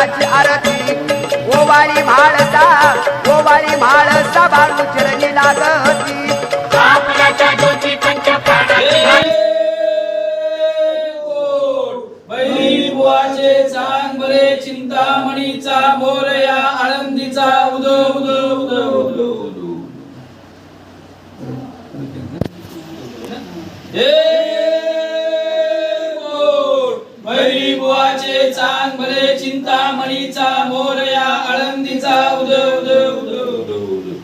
चरणाची आरती. ओवाळी म्हाळसा ओवाळी म्हाळसा बाळू चरणी लागती. चिंतामणीचा मोरया आळंदीचा उदो उदो उदो उदो उदो. बुवाचे चांगले चिंतामणीचा मोरया आळंदीचा. उदो उदो उदो उदो उदो.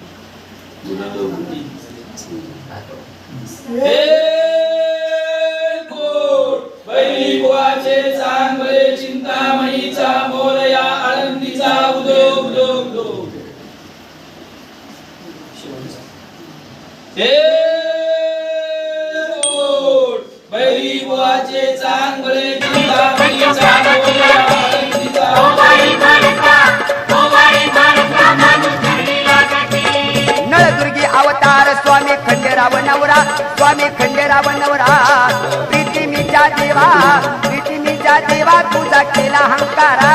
बुवाचे चांगले चिंतामणीचा मोरया आळंदीचा. उदो उदो उदो हे गोड बैरी बुवाचे चांगले अवतार स्वामी खंडेराव नवरा स्वामी खंडेराव नवरा. प्रीती प्रीतिमीच्या देवा प्रीती प्रीतिमीच्या देवा तुझा केला हंकारा.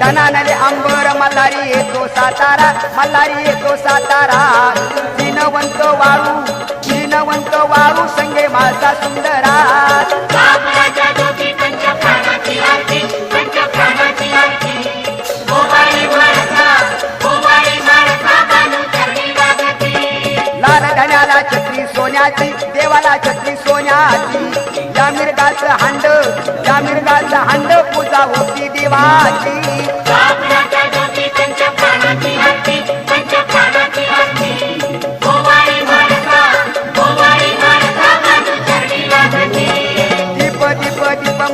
धनानले अंबर मल्हारी सातारा मल्हारी येतो सातारा. दिनवंत वाळू दिनवंत वाळू संगे माझा सुंदरा. लाल छत्री सोन्याची देवाला छत्री सोन्याची. या मिरगाचं हांड या मिरगाचं हांड पूजा होती देवाची.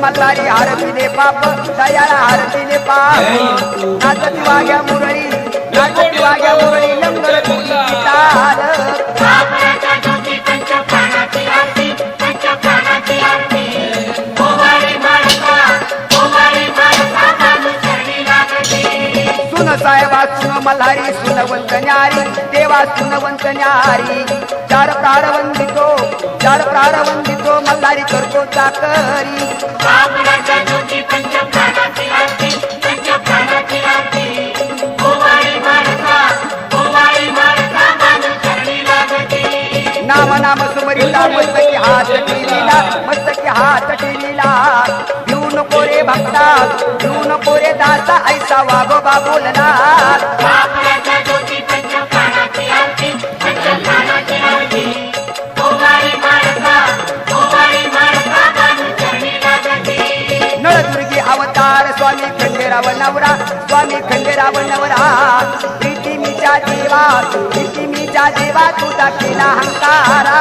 दीप मल्हारी आरतीने पाप दयाला आरतीने पाप नाचती वाग्या मुरळी नाचती वाग्या मुरळी साहेबा सुन मल्हारी सुनवंत न्यारी देवा सुनवंत न्यारी. चार प्रारवंदितो चार प्रारवंदितो मल्हारी करतो चाकरी. धरणी लागते नळदुर्गी अवतार स्वामी खंडेराव नवरा स्वामी खंडेराव नवरा. प्रीतिमीच्या देवा प्रीतिमीच्या देवा तुझा केला हंकारा